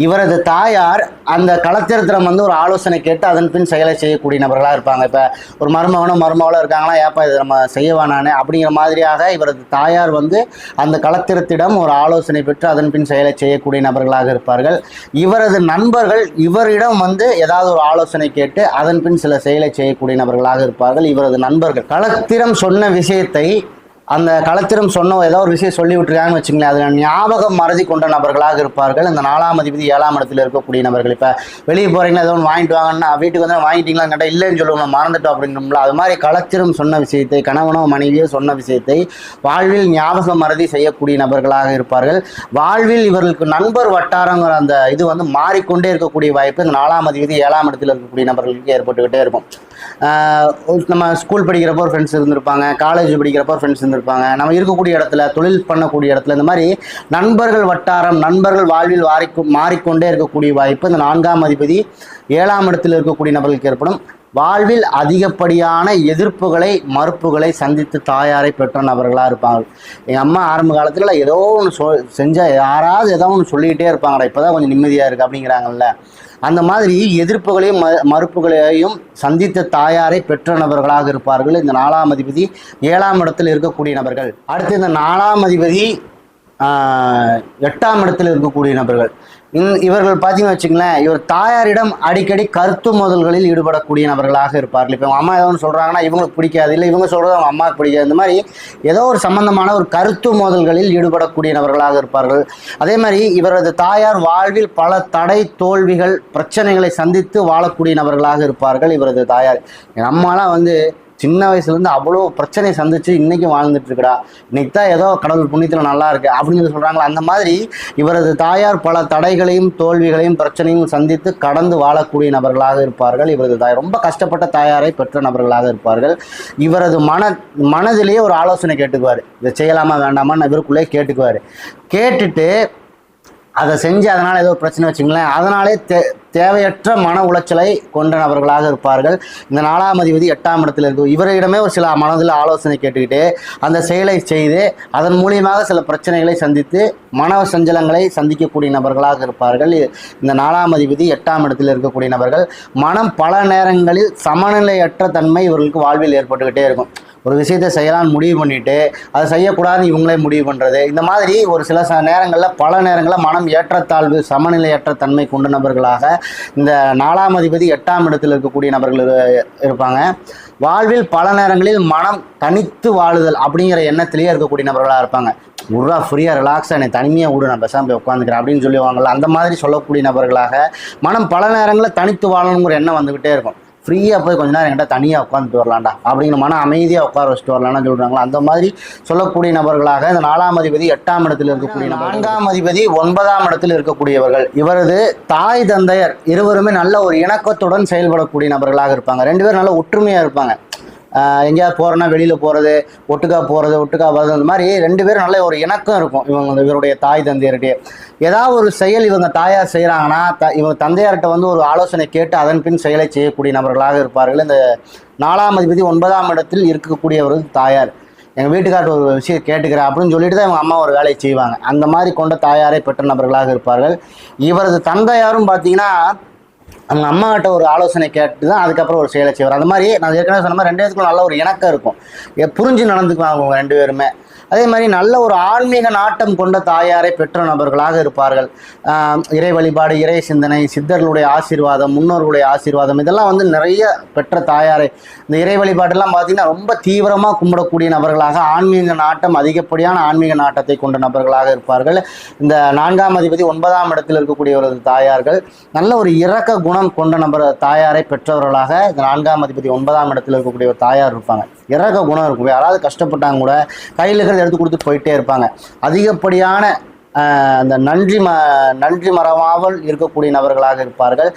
இவரது தாயார் அந்த களத்திரத்திடம் வந்து ஒரு ஆலோசனை கேட்டு அதன் பின் செயலை செய்யக்கூடிய நபர்களாக இருப்பாங்க. இப்போ ஒரு மருமகனோ மருமகளோ இருக்காங்கன்னா ஏப்பா இது நம்ம செய்யவானானே அப்படிங்கிற மாதிரியாக இவரது தாயார் வந்து அந்த கலத்திரத்திடம் ஒரு ஆலோசனை பெற்று அதன் பின் செயலை செய்யக்கூடிய நபர்களாக இருப்பார்கள். இவரது நண்பர்கள் இவரிடம் வந்து ஏதாவது ஒரு ஆலோசனை கேட்டு அதன் பின் சில செயலை செய்யக்கூடிய நபர்களாக இருப்பார்கள். இவரது நண்பர்கள். களத்திரம் சொன்ன விஷயத்தை அந்த களத்திரம் சொன்ன ஏதோ ஒரு விஷயம் சொல்லி விட்டுருக்காங்கன்னு வச்சுங்களேன் அதில் ஞாபகம் மறதி கொண்ட நபர்களாக இருப்பார்கள். இந்த நாலாம் அதிபதி ஏழாம் இடத்துல இருக்கக்கூடிய நபர்கள். இப்போ வெளியே போகிறீங்களா ஏதோ ஒன்று வாங்கிட்டு வாங்கன்னா வீட்டுக்கு வந்து வாங்கிட்டீங்களா கேட்டால் இல்லைன்னு சொல்லுவோம் மறந்துட்டோம் அப்படின்றோம்ல அது மாதிரி களத்திரம் சொன்ன விஷயத்தை கணவனோ மனைவியோ சொன்ன விஷயத்தை வாழ்வில் ஞாபகம் மறதி செய்யக்கூடிய நபர்களாக இருப்பார்கள். வாழ்வில் இவர்களுக்கு நண்பர் வட்டாரங்கிற அந்த இது வந்து மாறிக்கொண்டே இருக்கக்கூடிய வாய்ப்பு இந்த நாலாம் அதிபதி ஏழாம் இடத்துல இருக்கக்கூடிய நபர்களுக்கு ஏற்பட்டுக்கிட்டே இருக்கும். நம்ம ஸ்கூல் படிக்கிறப்போ ஃப்ரெண்ட்ஸ் இருந்திருப்பாங்க காலேஜ் படிக்கிறப்போ ஃப்ரெண்ட்ஸ் இருந்திருப்பாங்க. நம்ம இருக்கக்கூடிய இடத்துல தொழில் பண்ணக்கூடிய இடத்துல இந்த மாதிரி நண்பர்கள் வட்டாரம் நண்பர்கள் வாழ்வில் வாரிக்கும் மாறிக்கொண்டே இருக்கக்கூடிய வாய்ப்பு இந்த நான்காம் அதிபதி ஏழாம் இடத்தில் இருக்கக்கூடிய நபர்களுக்கு ஏற்படும். வாழ்வில் அதிகப்படியான எதிர்ப்புகளை மறுப்புகளை சந்தித்து தாயாரை பெற்ற நபர்களாக இருப்பாங்க. எங்கள் அம்மா ஆரம்ப காலத்தில் ஏதோ ஒன்று சொ செஞ்சால் யாராவது ஏதோ ஒன்று சொல்லிக்கிட்டே இருப்பாங்கடா இப்போ தான் கொஞ்சம் நிம்மதியாக இருக்குது அப்படிங்கிறாங்கல்ல. அந்த மாதிரி எதிர்ப்புகளையும் ம மறுப்புகளையும் சந்தித்த தாயாரை பெற்ற நபர்களாக இருப்பார்கள். இந்த நாலாம் அதிபதி ஏழாம் இடத்தில் இருக்கக்கூடிய நபர்கள். அடுத்து இந்த நாலாம் அதிபதி எட்டாம் இடத்தில் இருக்கக்கூடிய நபர்கள். இந் இவர்கள் பார்த்தீங்கன்னு வச்சுங்களேன் இவர் தாயாரிடம் அடிக்கடி கருத்து மோதல்களில் ஈடுபடக்கூடிய நபர்களாக இருப்பார்கள். இப்போ அவங்க அம்மா ஏதோ ஒன்று சொல்கிறாங்கன்னா இவங்களுக்கு பிடிக்காது. இல்லை இவங்க சொல்கிறது அவங்க அம்மாவுக்கு பிடிக்காது. இந்த மாதிரி ஏதோ ஒரு சம்பந்தமான ஒரு கருத்து மோதல்களில் ஈடுபடக்கூடிய நபர்களாக இருப்பார்கள். அதே மாதிரி இவரது தாயார் வாழ்வில் பல தடை தோல்விகள் பிரச்சனைகளை சந்தித்து வாழக்கூடிய நபர்களாக இருப்பார்கள் இவரது தாயார். நம்மளாம் வந்து சின்ன வயசுலேருந்து அவ்வளோ பிரச்சனை சந்திச்சு இன்றைக்கும் வாழ்ந்துட்டு இருக்கடா இன்னைக்கு தான் ஏதோ கடவுள் புண்ணியத்தில் நல்லா இருக்கு அப்படின்னு சொல்லி சொல்கிறாங்களா அந்த மாதிரி இவரது தாயார் பல தடைகளையும் தோல்விகளையும் பிரச்சனையும் சந்தித்து கடந்து வாழக்கூடிய நபர்களாக இருப்பார்கள். இவரது தாய் ரொம்ப கஷ்டப்பட்ட தாயாரை பெற்ற நபர்களாக இருப்பார்கள். இவரது மன மனதிலேயே ஒரு ஆலோசனை கேட்டுக்குவார். இதை செய்யலாமா வேண்டாமான்னு இவருக்குள்ளே கேட்டுக்குவார். கேட்டுட்டு அதை செஞ்சு அதனால் ஏதோ பிரச்சனை வச்சுங்களேன் அதனாலே தே தேவையற்ற மன உளைச்சலை கொண்ட நபர்களாக இருப்பார்கள். இந்த நாலாம் அதிபதி எட்டாம் இடத்துல இருக்கும் இவரிடமே ஒரு சில மனதில் ஆலோசனை கேட்டுக்கிட்டு அந்த செயலை செய்து அதன் மூலியமாக சில பிரச்சனைகளை சந்தித்து மன சஞ்சலங்களை சந்திக்கக்கூடிய நபர்களாக இருப்பார்கள். இந்த நாலாம் அதிபதி எட்டாம் இடத்தில் இருக்கக்கூடிய நபர்கள் மனம் பல நேரங்களில் சமநிலையற்ற தன்மை இவர்களுக்கு வாழ்வில் ஏற்பட்டுக்கிட்டே இருக்கும். ஒரு விஷயத்தை செய்யலாம்னு முடிவு பண்ணிட்டு அதை செய்யக்கூடாதுன்னு இவங்களே முடிவு பண்ணுறது இந்த மாதிரி ஒரு சில ச நேரங்களில் பல நேரங்களில் மனம் ஏற்றத்தாழ்வு சமநிலையற்ற தன்மை கொண்ட நபர்களாக இந்த நாலாம் அதிபதி எட்டாம் இடத்தில் இருக்கக்கூடிய நபர்கள் இருப்பாங்க. வாழ்வில் பல நேரங்களில் மனம் தனித்து வாழுதல் அப்படிங்கிற எண்ணத்திலேயே இருக்கக்கூடிய நபர்களாக இருப்பாங்க. உருவா ஃப்ரீயாக ரிலாக்ஸாக என்னை தனிமையாக விடு நான் பேசாமல் போய் உட்காந்துக்கிறேன் அப்படின்னு சொல்லுவாங்கள்ல அந்த மாதிரி சொல்லக்கூடிய நபர்களாக மனம் பல நேரங்களில் தனித்து வாழணுங்கிற எண்ணம் வந்துக்கிட்டே இருக்கும். ஃப்ரீயாக போய் கொஞ்ச நேரம் என்கிட்ட தனியாக உட்காந்துட்டு வரலாம்டா. அப்படிங்கிற மன அமைதியாக உட்கார வச்சுட்டு வரலாம்னு சொல்கிறாங்களா அந்த மாதிரி சொல்லக்கூடிய நபர்களாக இந்த நாலாம் அதிபதி எட்டாம் இடத்தில் இருக்கக்கூடிய. நான்காம் அதிபதி ஒன்பதாம் இடத்தில் இருக்கக்கூடியவர்கள் இவரது தாய் தந்தையர் இருவருமே நல்ல ஒரு இணக்கத்துடன் செயல்படக்கூடிய நபர்களாக இருப்பாங்க. ரெண்டு பேரும் நல்ல ஒற்றுமையாக இருப்பாங்க. எங்கேயாவது போகிறோன்னா வெளியில் போகிறது ஒட்டுக்கா போகிறது ஒட்டுக்கா வர்றது இந்த மாதிரி ரெண்டு பேரும் நல்ல ஒரு இணக்கம் இருக்கும் இவங்க இவருடைய தாய் தந்தையர்கிட்டே ஏதாவது ஒரு செயல் இவங்க தாயார் செய்கிறாங்கன்னா த இவங்க தந்தையார்கிட்ட வந்து ஒரு ஆலோசனை கேட்டு அதன் பின் செயலை செய்யக்கூடிய நபர்களாக இருப்பார்கள். இந்த நாலாம் அதிபதி ஒன்பதாம் இடத்தில் இருக்கக்கூடியவர்கள் தாயார். எங்கள் வீட்டுக்கார்ட்ட ஒரு விஷயம் கேட்டுக்கிறேன் அப்படின்னு சொல்லிட்டு தான் இவங்க அம்மா ஒரு வேலையை செய்வாங்க. அந்த மாதிரி கொண்ட தாயாரை பெற்ற நபர்களாக இருப்பார்கள். இவரது தந்தையாரும் பார்த்தீங்கன்னா அவங்க அம்மாகிட்ட ஒரு ஆலோசனை கேட்டு தான் அதுக்கப்புறம் ஒரு செயலை செய்வார். அந்த மாதிரி நான் ஏற்கனவே சொன்ன மாதிரி ரெண்டு பேருக்கும் நல்ல ஒரு இணக்கம் இருக்கும். புரிஞ்சு நடந்துக்குவாங்க அவங்க ரெண்டு பேருமே. அதே மாதிரி நல்ல ஒரு ஆன்மீக நாட்டம் கொண்ட தாயாரை பெற்ற நபர்களாக இருப்பார்கள். இறை வழிபாடு இறை சிந்தனை சித்தர்களுடைய ஆசீர்வாதம் முன்னோர்களுடைய ஆசீர்வாதம் இதெல்லாம் வந்து நிறைய பெற்ற தாயாரை. இந்த இறை வழிபாடெல்லாம் பார்த்தீங்கன்னா ரொம்ப தீவிரமாக கும்பிடக்கூடிய நபர்களாக ஆன்மீக நாட்டம் அதிகப்படியான ஆன்மீக நாட்டத்தை கொண்ட நபர்களாக இருப்பார்கள். இந்த நான்காம் அதிபதி ஒன்பதாம் இடத்தில் இருக்கக்கூடியவரது தாயார்கள் நல்ல ஒரு இறக்க குணம் கொண்ட நபர் தாயாரை பெற்றவர்களாக இந்த நான்காம் அதிபதி ஒன்பதாம் இடத்தில் இருக்கக்கூடிய ஒரு தாயார் இருப்பாங்க. இறக குணம் இருக்கும். யாராவது கஷ்டப்பட்டாங்க கூட கையில் இருக்கிறத எடுத்து கொடுத்து போயிட்டே இருப்பாங்க. அதிகப்படியான அந்த நன்றி ம நன்றி மறவாமல் இருக்கக்கூடிய நபர்களாக இருப்பார்கள்.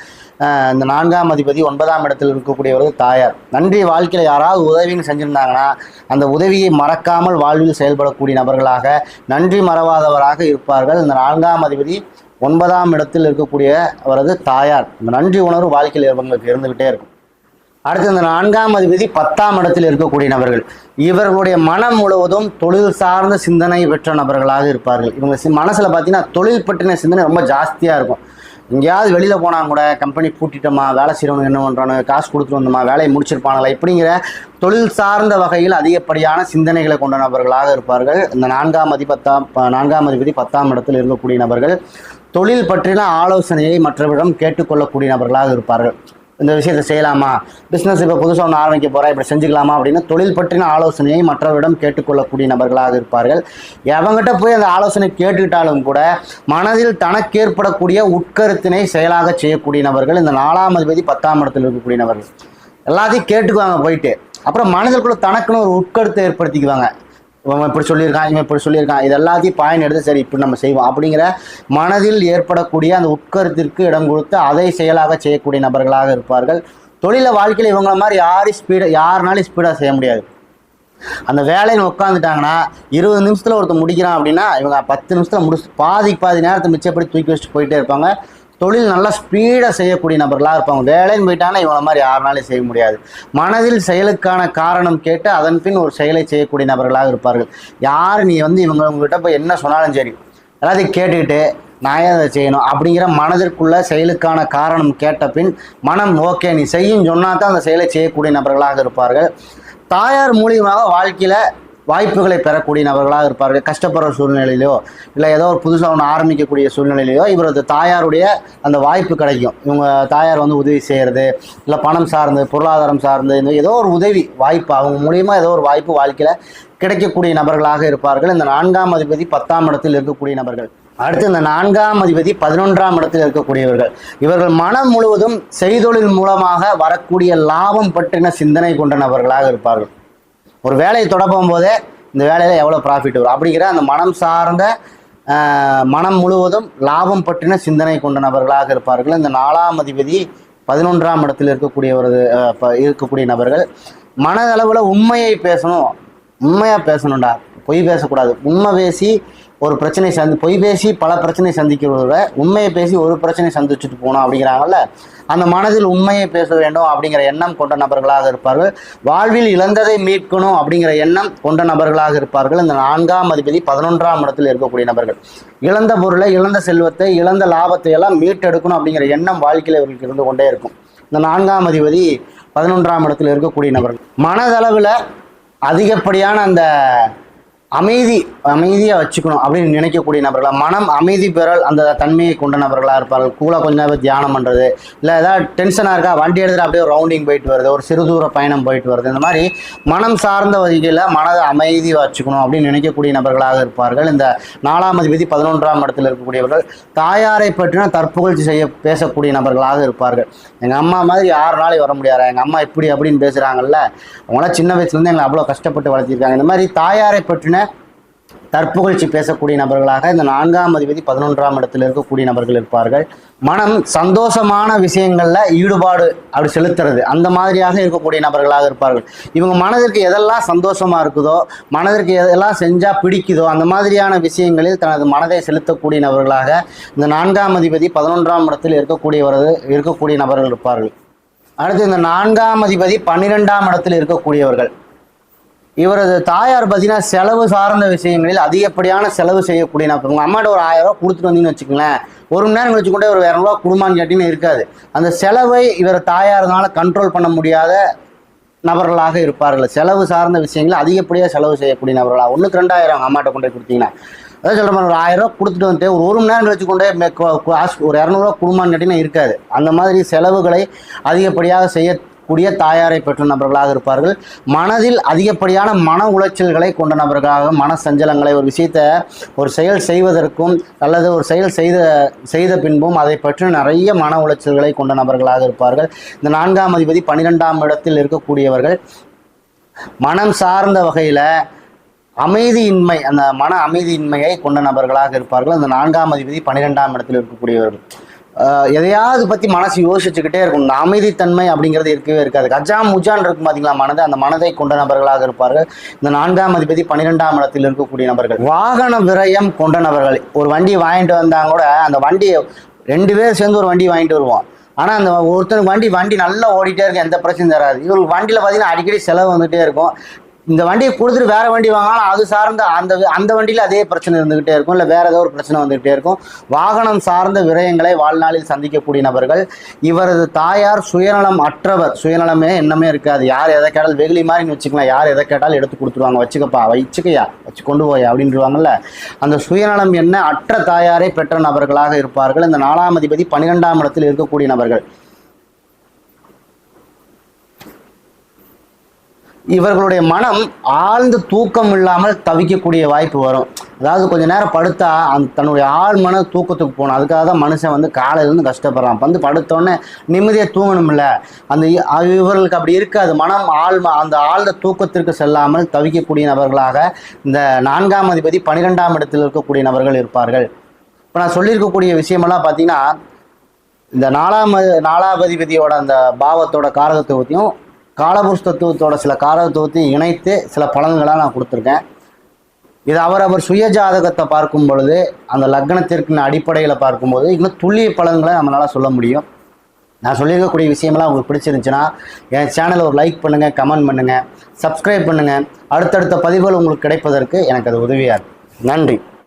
இந்த நான்காம் அதிபதி ஒன்பதாம் இடத்தில் இருக்கக்கூடியவர்கள் தாயார். நன்றி வாழ்க்கையில் யாராவது உதவின்னு செஞ்சுருந்தாங்கன்னா அந்த உதவியை மறக்காமல் வாழ்வில் செயல்படக்கூடிய நபர்களாக நன்றி மறவாதவராக இருப்பார்கள். இந்த நான்காம் அதிபதி ஒன்பதாம் இடத்தில் இருக்கக்கூடிய அவரது தாயார். இந்த நன்றி உணர்வு வாழ்க்கையில் இவங்களுக்கு இருந்துக்கிட்டே இருக்கும். அடுத்து இந்த நான்காம் அதிபதி பத்தாம் இடத்தில் இருக்கக்கூடிய நபர்கள். இவர்களுடைய மனம் முழுவதும் தொழில் சார்ந்த சிந்தனை பெற்ற நபர்களாக இருப்பார்கள். இவங்க சி- மனசுல பார்த்தீங்கன்னா தொழில் பற்றின சிந்தனை ரொம்ப ஜாஸ்தியாக இருக்கும். எங்கேயாவது வெளியில் போனால் கூட கம்பெனி பூட்டிட்டோமா வேலை செய்கிறவங்க என்ன பண்ணுறானு காசு கொடுத்துட்டு வந்தோமா வேலையை முடிச்சிருப்பாங்களா இப்படிங்கிற தொழில் சார்ந்த வகையில் அதிகப்படியான சிந்தனைகளை கொண்ட நபர்களாக இருப்பார்கள். இந்த நான்காம் மதி பத்தாம் நான்காம் அதிபதி பத்தாம் இடத்தில் இருக்கக்கூடிய நபர்கள் தொழில் பற்றின ஆலோசனையை மற்றவரிடம் கேட்டுக்கொள்ளக்கூடிய நபர்களாக இருப்பார்கள். இந்த விஷயத்தை செய்யலாமா? பிஸ்னஸ் இப்போ புதுசாக ஒன்று ஆரம்பிக்க போகிறா இப்படி செஞ்சுக்கலாமா அப்படின்னு தொழில் பற்றின ஆலோசனையை மற்றவரிடம் கேட்டுக்கொள்ளக்கூடிய நபர்களாக இருப்பார்கள். எவங்கிட்ட போய் அந்த ஆலோசனை கேட்டுக்கிட்டாலும் கூட மனதில் தனக்கு ஏற்படக்கூடிய உட்கருத்தினை செயலாக செய்யக்கூடிய நபர்கள் இந்த நாலாம் அதிபதி பத்தாம் இடத்தில் இருக்கக்கூடிய நபர்கள். எல்லாத்தையும் கேட்டுக்குவாங்க போயிட்டு. அப்புறம் மனதிற்குள்ள தனக்குன்னு ஒரு உட்கருத்தை ஏற்படுத்திக்குவாங்க. இவன் இப்படி சொல்லியிருக்கான் இவன் இப்படி சொல்லியிருக்கான். இது எல்லாத்தையும் பாயிண்ட் எடுத்து சரி இப்படி நம்ம செய்வோம். அப்படிங்கிற மனதில் ஏற்படக்கூடிய அந்த உட்கருத்திற்கு இடம் கொடுத்து அதை செயலாக செய்யக்கூடிய நபர்களாக இருப்பார்கள். தொழில வாழ்க்கையில் இவங்கள மாதிரி யாரும் ஸ்பீடாக யாருனாலும் ஸ்பீடாக செய்ய முடியாது. அந்த வேலையில் உட்காந்துட்டாங்கன்னா இருபது நிமிஷத்தில் ஒருத்தர் முடிக்கிறான் அப்படின்னா இவங்க பத்து நிமிஷத்தில் முடிச்சு பாதி பாதி நேரத்தை மிச்சப்படி தூக்கி வச்சுட்டு போயிட்டே இருப்பாங்க. தொழில் நல்லா ஸ்பீடாக செய்யக்கூடிய நபர்களாக இருப்பாங்க வேலைன்னு போயிட்டாங்கன்னா இவங்கள மாதிரி யாருனாலும் செய்ய முடியாது. மனதில் செயலுக்கான காரணம் கேட்டு அதன் பின் ஒரு செயலை செய்யக்கூடிய நபர்களாக இருப்பார்கள். யார் நீ வந்து இவங்க உங்ககிட்ட போய் என்ன சொன்னாலும் சரி எல்லாத்தையும் கேட்டுக்கிட்டு நான் ஏன் அதை செய்யணும் அப்படிங்கிற மனதிற்குள்ள செயலுக்கான காரணம் கேட்ட பின் மனம் ஓகே நீ செய்யும் சொன்னா தான் அந்த செயலை செய்யக்கூடிய நபர்களாக இருப்பார்கள். தாயார் மூலியமாக வாழ்க்கையில் வாய்ப்புகளை பெறக்கூடிய நபர்களாக இருப்பார்கள். கஷ்டப்படுற சூழ்நிலையிலையோ இல்லை ஏதோ ஒரு புதுசாக ஒன்று ஆரம்பிக்கக்கூடிய சூழ்நிலையிலையோ இவரது தாயாருடைய அந்த வாய்ப்பு கிடைக்கும். இவங்க தாயார் வந்து உதவி செய்கிறது இல்லை பணம் சார்ந்து பொருளாதாரம் சார்ந்து இந்த ஏதோ ஒரு உதவி வாய்ப்பு அவங்க மூலியமாக ஏதோ ஒரு வாய்ப்பு வாழ்க்கையில் கிடைக்கக்கூடிய நபர்களாக இருப்பார்கள். இந்த நான்காம் அதிபதி பத்தாம் இடத்தில் இருக்கக்கூடிய நபர்கள். அடுத்து இந்த நான்காம் அதிபதி பதினொன்றாம் இடத்தில் இருக்கக்கூடியவர்கள். இவர்கள் மனம் முழுவதும் செய்தொழில் மூலமாக வரக்கூடிய லாபம் பற்றின சிந்தனை கொண்ட நபர்களாக இருப்பார்கள். ஒரு வேலையை தொடங்கும் போதே இந்த வேலையில் எவ்வளோ ப்ராஃபிட் வரும்? அப்படிங்கிற அந்த மனம் சார்ந்த மனம் முழுவதும் லாபம் பற்றின சிந்தனை கொண்ட நபர்களாக இருப்பார்கள். இந்த நாலாம் அதிபதி பதினொன்றாம் இடத்தில் இருக்கக்கூடியவரது ஒரு இருக்கக்கூடிய நபர்கள். மனதளவில் உண்மையை பேசணும். உண்மையாக பேசணும்டா. பொய் பேசக்கூடாது. உண்மை பேசி ஒரு பிரச்சனை சந்தி பொய் பேசி பல பிரச்சனை சந்திக்கிறத உண்மையை பேசி ஒரு பிரச்சனை சந்திச்சுட்டு போகணும் அப்படிங்கிறாங்கல்ல? அந்த மனதில் உண்மையை பேச வேண்டும் அப்படிங்கிற எண்ணம் கொண்ட நபர்களாக இருப்பார்கள். வாழ்வில் இழந்ததை மீட்கணும் அப்படிங்கிற எண்ணம் கொண்ட நபர்களாக இருப்பார்கள். இந்த நான்காம் அதிபதி பதினொன்றாம் இடத்தில் இருக்கக்கூடிய நபர்கள். இழந்த பொருளை இழந்த செல்வத்தை இழந்த லாபத்தை எல்லாம் மீட்டெடுக்கணும் அப்படிங்கிற எண்ணம் வாழ்க்கையில் இவர்களுக்கு இருந்து கொண்டே இருக்கும். இந்த நான்காம் அதிபதி பதினொன்றாம் இடத்தில் இருக்கக்கூடிய நபர்கள். மனதளவில் அதிகப்படியான அந்த அமைதி அமைதியாக வச்சுக்கணும் அப்படின்னு நினைக்கக்கூடிய நபர்களாக மனம் அமைதி பெறல் அந்த தன்மையை கொண்ட நபர்களாக இருப்பார்கள். கூட கொஞ்ச நேரம் தியானம் பண்ணுறது இல்லை ஏதாவது டென்ஷனாக இருக்கா? வண்டி எடுத்துட்டு அப்படியே ரவுண்டிங் போயிட்டு வருது. ஒரு சிறு தூர பயணம் போயிட்டு வருது. இந்த மாதிரி மனம் சார்ந்த வகையில் மனதை அமைதி வச்சுக்கணும் அப்படின்னு நினைக்கக்கூடிய நபர்களாக இருப்பார்கள். இந்த நாலாம் அதிபதி பதினொன்றாம் இடத்தில் இருக்கக்கூடியவர்கள் தாயாரை பற்றினா தற்புகழ்ச்சி செய்ய பேசக்கூடிய நபர்களாக இருப்பார்கள். எங்கள் அம்மா மாதிரி யாருனாலும் வர முடியாது? எங்கள் அம்மா இப்படி அப்படின்னு பேசுகிறாங்கல்ல அவங்களாம் சின்ன வயசுலேருந்து எங்களை அவ்வளோ கஷ்டப்பட்டு வளர்த்திருக்காங்க. இந்த மாதிரி தாயாரை பற்றின தற்புகழ்ச்சி பேசக்கூடிய நபர்களாக இந்த நான்காம் அதிபதி பதினொன்றாம் இடத்தில் இருக்கக்கூடிய நபர்கள் இருப்பார்கள். மனம் சந்தோஷமான விஷயங்கள்ல ஈடுபாடு அப்படி செலுத்துறது. அந்த மாதிரியாக இருக்கக்கூடிய நபர்களாக இருப்பார்கள். இவங்க மனதிற்கு எதெல்லாம் சந்தோஷமா இருக்குதோ மனதிற்கு எதெல்லாம் செஞ்சா பிடிக்குதோ அந்த மாதிரியான விஷயங்களில் தனது மனதை செலுத்தக்கூடிய நபர்களாக இந்த நான்காம் அதிபதி பதினொன்றாம் இடத்தில் இருக்கக்கூடியவரது இருக்கக்கூடிய நபர்கள் இருப்பார்கள். அடுத்து இந்த நான்காம் அதிபதி பன்னிரெண்டாம் இடத்தில் இருக்கக்கூடியவர்கள். இவரது தாயார் பார்த்தீங்கன்னா செலவு சார்ந்த விஷயங்களில் அதிகப்படியான செலவு செய்யக்கூடிய நபர் உங்கள் அம்மாட்ட ஒரு ஆயிரம் ரூபா கொடுத்துட்டு வந்தீங்கன்னு வச்சுக்கோங்களேன். ஒரு மணி நேரம் கழிச்சு கூட ஒரு இரநூறுவா குடும்பம்னு கேட்டிங்கன்னு இருக்காது. அந்த செலவை இவர் தாயாருனால கண்ட்ரோல் பண்ண முடியாத நபர்களாக இருப்பார்கள். செலவு சார்ந்த விஷயங்களை அதிகப்படியாக செலவு செய்யக்கூடிய நபர்களாக ஒன்றுக்கு ரெண்டாயிரம் அவங்க அம்மாட்ட கொண்டு கொடுத்தீங்கன்னா. அதான் சொல்கிற மாதிரி ஒரு ஆயிரம் ரூபா கொடுத்துட்டு வந்துட்டு ஒரு ஒரு மணி நேரம் கழிச்சு கொண்டே மே- ஒரு இரநூறுவா குடும்பம்னு கேட்டிங்கன்னா இருக்காது. அந்த மாதிரி செலவுகளை அதிகப்படியாக செய்ய கூடிய தாயாரை பெற்ற நபர்களாக இருப்பார்கள். மனதில் அதிகப்படியான மன உளைச்சல்களை கொண்ட நபர்களாக மன சஞ்சலங்களை ஒரு விஷயத்தை ஒரு செயல் செய்வதற்கும் அல்லது ஒரு செயல் செய்த செய்த பின்பும் அதை பற்றி நிறைய மன உளைச்சல்களை கொண்ட நபர்களாக இருப்பார்கள். இந்த நான்காம் அதிபதி பன்னிரெண்டாம் இடத்தில் இருக்கக்கூடியவர்கள் மனம் சார்ந்த வகையில் அமைதியின்மை அந்த மன அமைதியின்மையை கொண்ட நபர்களாக இருப்பார்கள். அந்த நான்காம் அதிபதி பன்னிரெண்டாம் இடத்தில் இருக்கக்கூடியவர்கள். எதையாவது பற்றி மனசு யோசிச்சுக்கிட்டே இருக்கும். இந்த அமைதித்தன்மை அப்படிங்கிறது இருக்கவே இருக்காது. கஜா முஜான் இருக்கும் பார்த்தீங்களா மனது? அந்த மனதை கொண்ட நபர்களாக இருப்பார்கள். இந்த நான்காம் அதிபதி பன்னிரெண்டாம் இடத்தில் இருக்கக்கூடிய நபர்கள். வாகன விரயம் கொண்ட நபர்கள். ஒரு வண்டி வாங்கிட்டு வந்தாங்க கூட அந்த வண்டியை ரெண்டு பேர் சேர்ந்து ஒரு வண்டி வாங்கிட்டு வருவோம் ஆனால் அந்த ஒருத்தனுக்கு வண்டி வண்டி நல்லா ஓடிட்டே இருக்கும். எந்த பிரச்சனையும் தராது. இவங்களுக்கு வண்டியில் பார்த்தீங்கன்னா அடிக்கடி செலவு வந்துகிட்டே இருக்கும். இந்த வண்டியை கொடுத்துட்டு வேற வண்டி வாங்கினாலும் அது சார்ந்த அந்த அந்த வண்டியில் அதே பிரச்சனை இருந்துகிட்டே இருக்கும். இல்லை வேற ஏதோ ஒரு பிரச்சனை வந்துகிட்டே இருக்கும். வாகனம் சார்ந்த விரயங்களை வாழ்நாளில் சந்திக்கக்கூடிய நபர்கள் இவரது தாயார் சுயநலம் அற்றவர். சுயநலமே என்னமே இருக்காது. யார் எதை கேட்டாலும் வெகுளி மாதிரி வச்சுக்கலாம். யார் எதை கேட்டாலும் எடுத்து கொடுத்துருவாங்க. வச்சுக்கப்பா வச்சுக்கையா வச்சு கொண்டு போய் அப்படின்றவாங்கல்ல. அந்த சுயநலம் என்ன? அற்ற தாயாரை பெற்ற நபர்களாக இருப்பார்கள். இந்த நாலாம் அதிபதி பன்னிரெண்டாம் இடத்தில் இருக்கக்கூடிய நபர்கள். இவர்களுடைய மனம் ஆழ்ந்த தூக்கம் இல்லாமல் தவிக்கக்கூடிய வாய்ப்பு வரும். அதாவது கொஞ்ச நேரம் படுத்தா அந்த தன்னுடைய ஆள் மன தூக்கத்துக்கு போகணும். அதுக்காக தான் மனுஷன் வந்து காலையிலேருந்து கஷ்டப்படுறான். வந்து படுத்தோடனே நிம்மதியாக தூங்கணும்ல. அந்த அது இவர்களுக்கு அப்படி இருக்காது. மனம் ஆழ்ம அந்த ஆழ்ந்த தூக்கத்திற்கு செல்லாமல் தவிக்கக்கூடிய நபர்களாக இந்த நான்காம் அதிபதி பனிரெண்டாம் இடத்தில் இருக்கக்கூடிய நபர்கள் இருப்பார்கள். இப்போ நான் சொல்லியிருக்கக்கூடிய விஷயமெல்லாம் பார்த்தீங்கன்னா இந்த நாலாம் நாலாபதிபதியோட அந்த பாவத்தோட காரகத்துவத்தையும் காலபுருஷ் தத்துவத்தோட சில காலத்துவத்தையும் இணைத்து சில பலன்களாக நான் கொடுத்துருக்கேன். இது அவரவர் சுய ஜாதகத்தை பார்க்கும் பொழுது அந்த லக்னத்திற்கு அடிப்படையில் பார்க்கும்போது இன்னும் துல்லிய பலன்களை நம்மளால் சொல்ல முடியும். நான் சொல்லியிருக்கக்கூடிய விஷயமெல்லாம் உங்களுக்கு பிடிச்சிருந்துச்சுன்னா என் சேனலை ஒரு லைக் பண்ணுங்கள் கமெண்ட் பண்ணுங்கள் சப்ஸ்கிரைப் பண்ணுங்கள் அடுத்தடுத்த பதிவுகள் உங்களுக்கு கிடைப்பதற்கு எனக்கு அது உதவியாக இருக்கும். நன்றி.